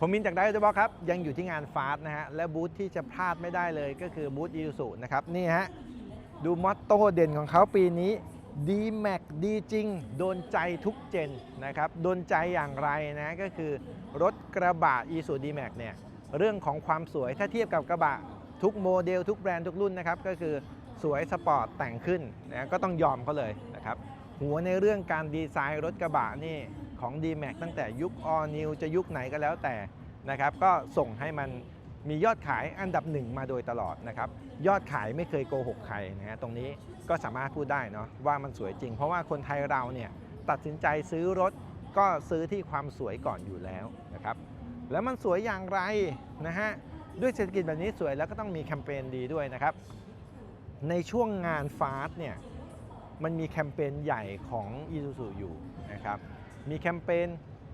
ผมมินจากไดโอบอกครับ ยังอยู่ที่งานฟาสนะฮะ และบูธที่จะพลาดไม่ได้เลยก็คือบูธอีซูนะครับ นี่ฮะ ดูมอตโต้เด่นของเขาปีนี้ดีแม็กดีจริง โดนใจทุกเจนนะครับ โดนใจอย่างไรนะก็คือรถกระบะ e s u d m a x เนี่ย เรื่องของความสวยถ้าเทียบกับกระบะทุกโมเดลทุกแบรนด์ทุกรุ่นนะครับ ก็คือสวยสปอร์ตแต่งขึ้นนะก็ต้องยอมเขาเลยนะครับ หัวในเรื่องการดีไซน์รถกระบะนี่ ของ d m a x ตั้งแต่ยุค All New จะยุคไหนก็แล้วแต่นะครับ ก็ส่งให้มันมียอดขายอันดับหนึ่งมาโดยตลอดนะครับ ยอดขายไม่เคยโกหกใครนะฮะตรงนี้ก็สามารถพูดได้เนาะว่ามันสวยจริง เพราะว่าคนไทยเราเนี่ยตัดสินใจซื้อรถก็ซื้อที่ความสวยก่อนอยู่แล้วนะครับ แล้วมันสวยอย่างไรนะฮะด้วยเศรษฐกิจแบบนี้สวยแล้วก็ต้องมีแคมเปญดีด้วยนะครับ ในช่วงงานฟาสเนี่ยมันมีแคมเปญใหญ่ของ i s u z u อยู่นะครับ มีแคมเปญ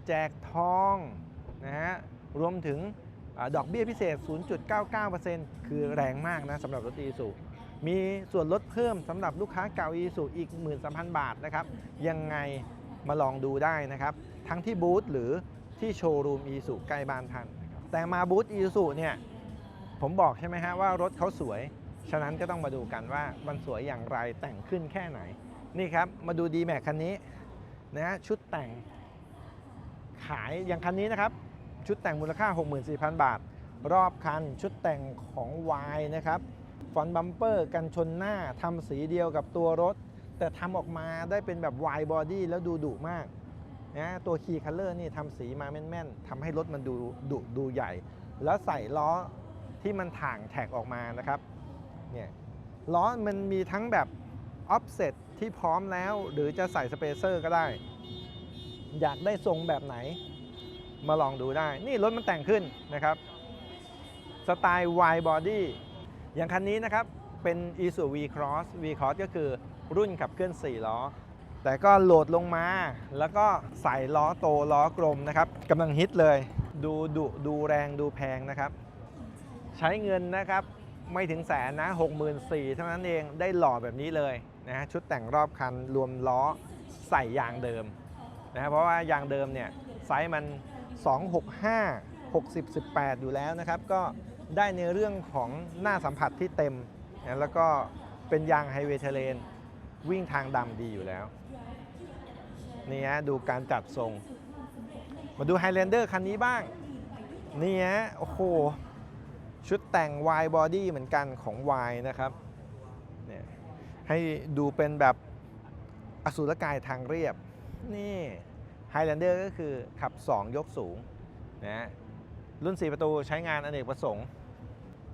แจกทองนะฮะรวมถึงอดอกเบี้ยพิเศษ 0.99%คือแรงมากนะสำหรับรถ i s u มีส่วนลดเพิ่มสำหรับลูกค้าเก่า i s u อีก 13,000 บาทนะครับ ยังไงมาลองดูได้นะครับ ทั้งที่บูธหรือที่โชว์รูม i s u ใกล้บ้านท่าน แต่มาบูธ i s u เนี่ยผมบอกใช่ไหมฮะว่ารถเขาสวย ฉะนั้นก็ต้องมาดูกันว่ามันสวยอย่างไรแต่งขึ้นแค่ไหน นี่ครับ มาดู d m a x คันนี้ นะฮะชุดแต่งขายอย่างคันนี้นะครับ ชุดแต่งมูลค่า 64,000 บาท รอบคันชุดแต่งของ Y นะครับฟอนต์บัมเปอร์กันชนหน้าทำสีเดียวกับตัวรถ แต่ทำออกมาได้เป็นแบบ Y body แล้วดูดุมากนะตัวคีย์คัลเลอร์นี่ทำสีมาแม่นๆทำให้รถมันดูดุดูใหญ่ แล้วใส่ล้อที่มันถ่างแท็กออกมานะครับเนี่ยล้อมันมีทั้งแบบ offset ที่พร้อมแล้วหรือจะใส่สเปเซอร์ก็ได้ อยากได้ทรงแบบไหน มาลองดูได้ นี่รถมันแต่งขึ้นนะครับสไตล์ wide body อย่างคันนี้นะครับ เป็น i s u V Cross V Cross ก็คือรุ่นขับเคลื่อน 4 ล้อ แต่ก็โหลดลงมา แล้วก็ใส่ล้อโตล้อกลมนะครับกำลังฮิตเลย ดูดุดูแรงดูแพงนะครับ ใช้เงินนะครับ ไม่ถึงแสนนะ 64,000เท่านั้นเองได้หล่อแบบนี้เลย นะฮะชุดแต่งรอบคันรวมล้อใส่ยางเดิมนะเพราะว่ายางเดิมเนี่ยไซส์มัน 265 60 18 อยู่แล้วนะครับ ก็ได้ในเรื่องของหน้าสัมผัสที่เต็มนะแล้วก็เป็นยางไฮเวย์เทเลนวิ่งทางดำดีอยู่แล้วนี่ฮะดูการจัดทรง มาดู Highlander คันนี้บ้างนี่ฮะโอ้โหชุดแต่ง Y body เหมือนกันของ Y นะครับ ให้ดูเป็นแบบอสูรกายทางเรียบ นี่ Highlander ก็คือขับ 2 ยกสูงนะรุ่น 4 ประตูใช้งานอเนกประสงค์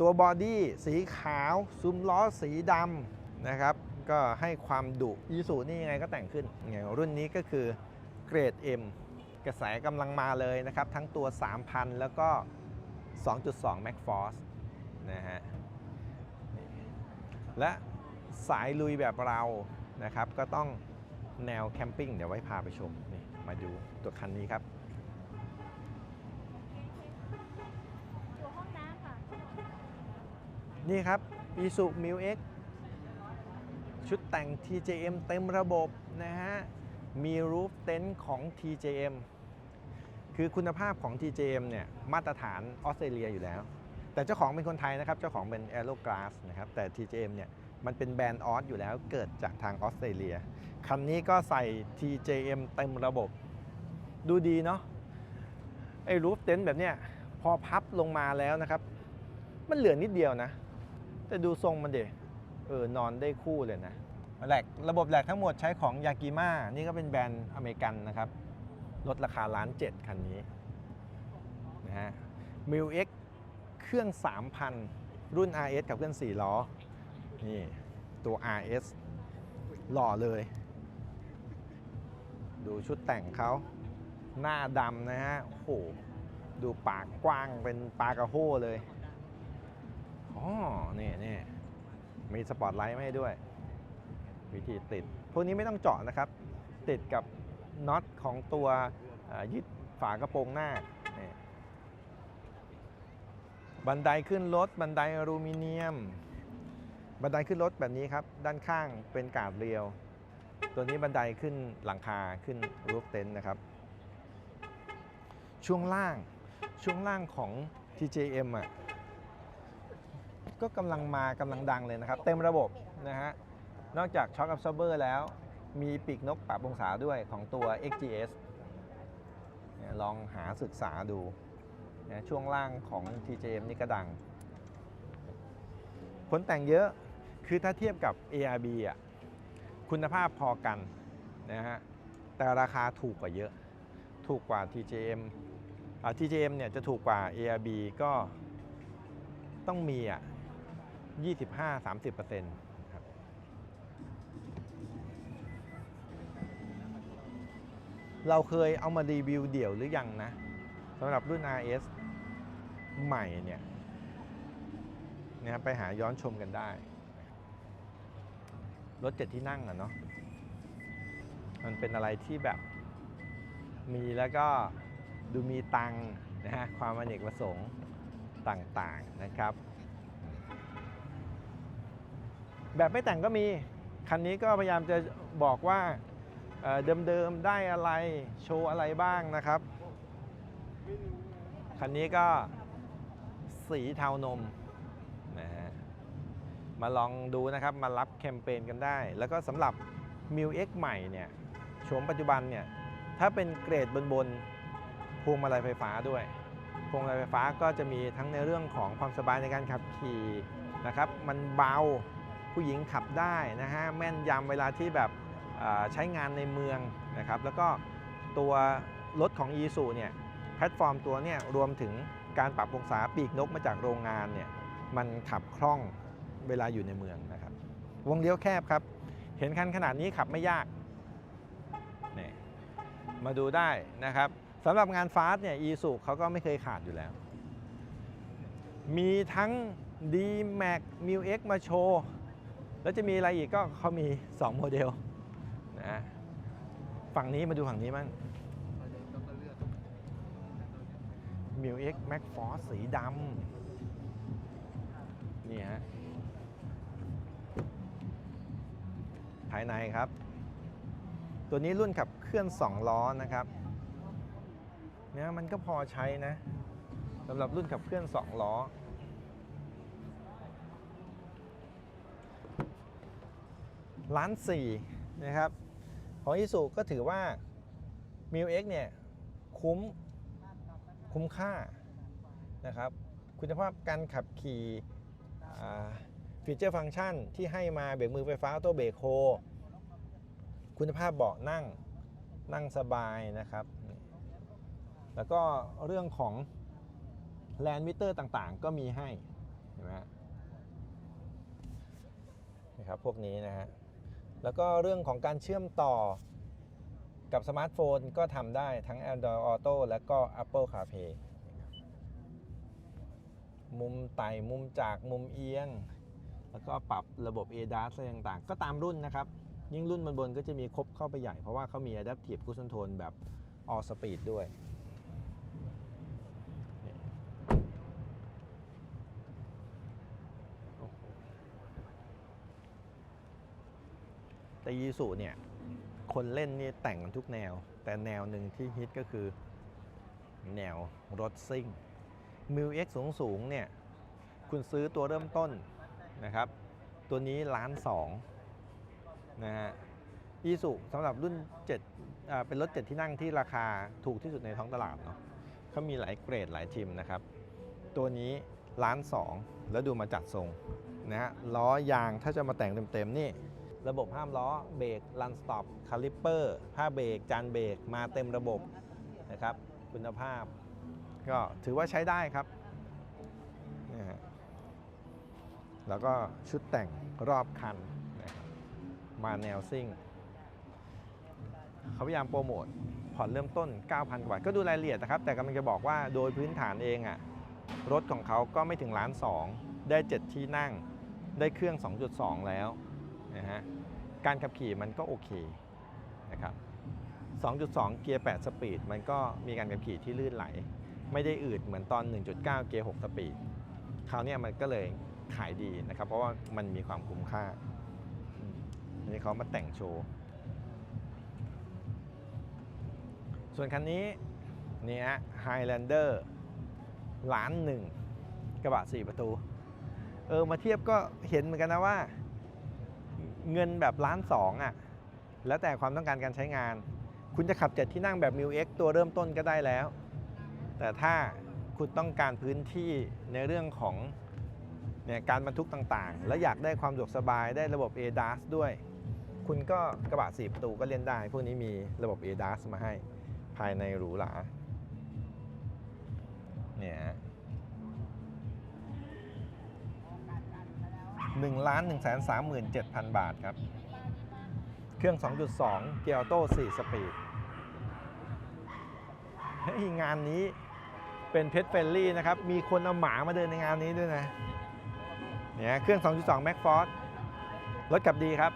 ตัวบอดี้สีขาวซุ้มล้อสีดำนะครับ ก็ให้ความดุอีสูนี่ยังไงก็แต่งขึ้นอย่างรุ่นนี้ก็คือเกรด M กระแสกำลังมาเลยนะครับ ทั้งตัว 3,000 แล้วก็ 2.2 Max Force นะฮะและ สายลุยแบบเรานะครับ ก็ต้องแนวแคมปิ้งเดี๋ยวไว้พาไปชมนี่มาดูตัวคันนี้ครับอยู่ห้องน้ำค่ะนี่ครับ i s u m i l X ชุดแต่ง TJM เต็มระบบนะฮะ มีรูฟเต็นท์ของ TJM คือคุณภาพของ TJM เนี่ยมาตรฐานออสเตรเลียอยู่แล้ว แต่เจ้าของเป็นคนไทยนะครับ เจ้าของเป็น Aero Glass นะครับ แต่ TJM เนี่ย มันเป็นแบรนด์ออสอยู่แล้วเกิดจากทางออสเตรเลีย คันนี้ก็ใส่ TJM เต็มระบบ ดูดีเนาะ ไอ้รูฟเต็นท์แบบเนี้ยพอพับลงมาแล้วนะครับ มันเหลือนิดเดียวนะ แต่ดูทรงมันเดเออนอนได้คู่เลยนะแหลกระบบแหลกทั้งหมดใช้ของยากิมานี่ก็เป็นแบรนด์อเมริกันนะครับ ลดราคาล้านเจ็ดคันนี้นะฮะมิวเอ็กเครื่อง 3,000 รุ่น RS กับเครื่อง4ล้อ นี่ตัว RS หล่อเลย ดูชุดแต่งเขาหน้าดำนะฮะโอ้โหดูปากกว้างเป็นปลากระโห้เลยอ๋อนี่นี่มีสปอตไลท์มาให้ด้วย วิธีติด พวกนี้ไม่ต้องเจาะนะครับ ติดกับน็อตของตัวยึดฝากระโปรงหน้า บันไดขึ้นรถ บันไดอลูมิเนียม บันไดขึ้นรถแบบนี้ครับ ด้านข้างเป็นกาดเรียว ตัวนี้บันไดขึ้นหลังคาขึ้นรูฟเต็นท์นะครับ ช่วงล่างช่วงล่างของ TJM อะก็กำลังมากำลังดังเลยนะครับ เต็มระบบนะฮะนอกจาก Shock Absorber แล้ว มีปีกนกปรับองศาด้วยของตัว XGS ลองหาศึกษาดูนะช่วงล่างของ TJM นี่ก็ดัง ผลแต่งเยอะ คือถ้าเทียบกับ ARB อะคุณภาพพอกันนะฮะแต่ราคาถูกกว่าเยอะ ถูกกว่า TJM อ่า TJM เนี่ยจะถูกกว่า ARB ก็ต้องมีอะ25-30%ครับเราเคยเอามารีวิวเดี่ยวหรือยังนะสำหรับรุ่น RS ใหม่เนี่ยนะครับไปหาย้อนชมกันได้ รถเจ็ดที่นั่งอะเนาะมันเป็นอะไรที่แบบมีแล้วก็ดูมีตังนะฮะความอเนกประสงค์ต่างๆนะครับ แบบไม่แต่งก็มี คันนี้ก็พยายามจะบอกว่าเอ่อเดิมๆได้อะไรโชว์อะไรบ้างนะครับ คันนี้ก็สีเทานม มาลองดูนะครับมารับแคมเปญกันได้ แล้วก็สำหรับ m i l X ใหม่เนี่ยโฉมปัจจุบันเนี่ยถ้าเป็นเกรดบนบนพวงมาลัยไฟฟ้าด้วยพวงมาลัยไฟฟ้าก็จะมีทั้งในเรื่องของความสบายในการขับขี่นะครับ มันเบาผู้หญิงขับได้นะฮะแม่นยำเวลาที่แบบใช้งานในเมืองนะครับ แล้วก็ตัวรถของ e s u เนี่ยแพลตฟอร์มตัวเนี่ยรวมถึงการปรับองศาปีกนกมาจากโรงงานเนี่ยมันขับคล่อง เวลาอยู่ในเมืองนะครับ วงเลี้ยวแคบครับ เห็นคันขนาดนี้ขับไม่ยากนี่มาดูได้นะครับสำหรับงานฟาสเนี่ย e s u เขาก็ไม่เคยขาดอยู่แล้ว มีทั้ง D Max m i l X มาโชว์ แล้วจะมีอะไรอีกก็เขามี 2 โมเดลนะฝั่งนี้มาดูฝั่งนี้มั่ง m i l X Max Force สีดำนี่ฮะายในครับ ตัวนี้รุ่นขับเคลื่อน 2 ล้อนะครับเนี่ยมันก็พอใช้นะสำหรับรุ่นขับเคลื่อน 2 ล้อ ล้านสี่นะครับ ของอิสุก็ถือว่า m i l X เนี่ย คุ้ม คุ้มค่านะครับ คุณภาพการขับขี่ฟีเจอร์ฟังก์ชันที่ให้มาเบรกมือไฟฟ้าออโต้เบรกโฮ คุณภาพเบาะนั่งนั่งสบายนะครับ แล้วก็เรื่องของแลนด์มิเตอร์ต่างๆ ก็มีให้เห็นไหมฮะนะครับพวกนี้นะฮะแล้วก็เรื่องของการเชื่อมต่อกับสมาร์ทโฟนก็ทำได้ทั้ง Android Auto และก็ Apple CarPlay มุมไต่มุมจากมุมเอียง แล้วก็ปรับระบบ ADAS อะไรต่างๆ ก็ตามรุ่นนะครับ ยิ่งรุ่นบนๆก็จะมีครบเข้าไปใหญ่ เพราะว่าเขามี Adaptive Cruise Control แบบ All Speed ด้วย แต่ยีสุเนี่ย คนเล่นนี่แต่งกันทุกแนว แต่แนวหนึ่งที่ฮิตก็คือ แนวรถซิ่งมิวเอ็กสูงสูงๆเนี่ย คุณซื้อตัวเริ่มต้นนะครับ ตัวนี้ล้านสอง นะฮะอีสุสำหรับรุ่น7อ่าเป็นรถ 7 ที่นั่งที่ราคาถูกที่สุดในท้องตลาดเนาะเขามีหลายเกรดหลายทิมนะครับ ตัวนี้ล้านสองแล้วดูมาจัดทรงนะฮะล้อยางถ้าจะมาแต่งเต็มๆนี่ ระบบห้ามล้อเบรกลันสต็อปคาลิปเปอร์ผ้าเบรกจานเบรกมาเต็มระบบนะครับ คุณภาพ ก็ถือว่าใช้ได้ครับนี่ฮะแล้วก็ชุดแต่งรอบคัน มาแนวซิ่ง เขาพยายามโปรโมทผ่อนเริ่มต้น 9,000 กว่าก็ดูรายละเอียดนะครับ แต่กำลังจะบอกว่าโดยพื้นฐานเองอะรถของเขาก็ไม่ถึงล้านสอง ได้ 7 ที่นั่ง ได้เครื่อง 2.2 แล้วนะฮะ การขับขี่มันก็โอเคนะครับ 2.2 เกียร์ 8 สปีด มันก็มีการขับขี่ที่ลื่นไหล ไม่ได้อืดเหมือนตอน 1.9 เกียร์ 6 สปีด คราวนี้มันก็เลยขายดีนะครับ เพราะว่ามันมีความคุ้มค่า นนี้เขามาแต่งโชว์ ส่วนคันนี้นี่ฮะ Highlander ล้านหนึ่งกระบะ4ประตู เออ มาเทียบก็เห็นเหมือนกันนะว่า เงินแบบล้านสองอะ แล้วแต่ความต้องการการใช้งาน คุณจะขับเจ็ดที่นั่งแบบ m ิ x ตัวเริ่มต้นก็ได้แล้ว แต่ถ้าคุณต้องการพื้นที่ในเรื่องของเนี่ยการบรรทุกต่างๆ และอยากได้ความสะดวกสบายได้ระบบ ADAS ด้วย คุณก็กระบะ4ประตูก็เล่นได้ พวกนี้มีระบบ ADAS มาให้ภายในหรูหราเนี่ยฮะหนึ่งล้านหนึ่งแสนสามหมื่นเจ็ดพันบาทครับ เครื่อง 2.2 เกียร์ออโต้4สปีดงานนี้เป็นเพ t เฟ r ลี่นะครับ มีคนเอาหมามาเดินในงานนี้ด้วยนะ เนี่ยเครื่อง 2.2 Mac Force รถกับดีครับ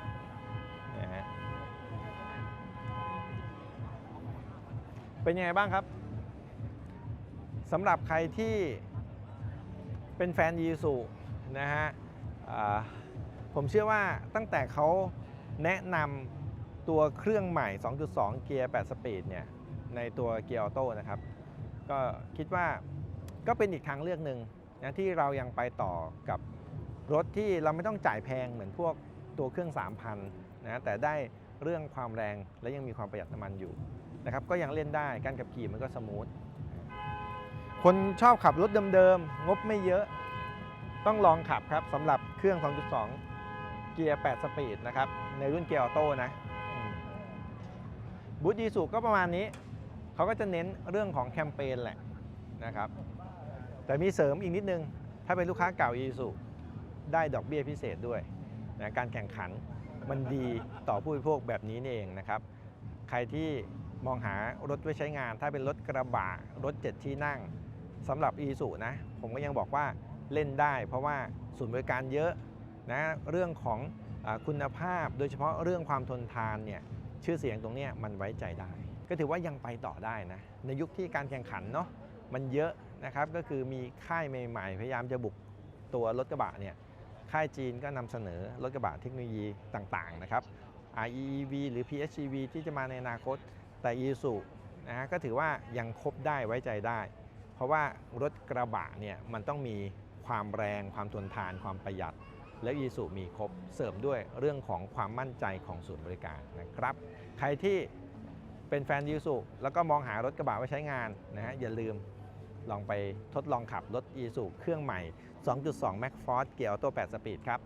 เป็นยังไงบ้างครับสำหรับใครที่เป็นแฟนยีสุนะฮะผมเชื่อว่าตั้งแต่เขาแนะนำตัวเครื่องใหม่ 2.2 เกียร์ 8 สปีดเนี่ยในตัวเกียร์ออโต้นะครับ ก็คิดว่าก็เป็นอีกทางเลือกหนึ่งนะที่เรายังไปต่อกับรถที่เราไม่ต้องจ่ายแพงเหมือนพวกตัวเครื่อง 3,000นะแต่ได้เรื่องความแรงและยังมีความประหยัดน้ำมันอยู่ นะครับก็ยังเล่นได้การขับขี่มันก็สมูทคนชอบขับรถเดิมๆ งบไม่เยอะ ต้องลองขับครับสำหรับเครื่อง 2.2 เกียร์ 8 สปีดนะครับ ในรุ่นเกียร์ออโต้นะบูธยีสุก็ประมาณนี้ เขาก็จะเน้นเรื่องของแคมเปญแหละนะครับ แต่มีเสริมอีกนิดนึง ถ้าเป็นลูกค้าเก่ายีสุได้ดอกเบี้ยพิเศษด้วยนะการแข่งขันมันดีต่อผู้บริโภคแบบนี้นี่เองนะครับ ใครที่ มองหารถไว้ใช้งาน ถ้าเป็นรถกระบะรถ 7 ที่นั่งสำหรับ e ีสุนะ ผมก็ยังบอกว่าเล่นได้ เพราะว่าศูนย์บริการเยอะนะเรื่องของอคุณภาพ โดยเฉพาะเรื่องความทนทานเนี่ยชื่อเสียงตรงนี้มันไว้ใจได้ ก็ถือว่ายังไปต่อได้นะ ในยุคที่การแข่งขันเนาะมันเยอะนะครับก็คือมีค่ายใหม่ๆ พยายามจะบุกตัวรถกระบะเนี่ยค่ายจีนก็นำเสนอรถกระบะเทคโนโลยีต่างๆนะครับ REV หรือ PHEV ที่จะมาในอนาคต แต่ i s u นะฮะก็ถือว่ายังคบได้ไว้ใจได้ เพราะว่ารถกระบะเนี่ยมันต้องมีความแรงความทนทานความประหยัด และ i s u มีครบเสริมด้วยเรื่องของความมั่นใจของศูนย์บริการนะครับ ใครที่เป็นแฟน i s u แล้วก็มองหารถกระบะไว้ใช้งานนะฮะอย่าลืมลองไปทดลองขับรถ i s u เครื่องใหม่ 2.2 Max Force เกียร์ออโต้8สปีดครับ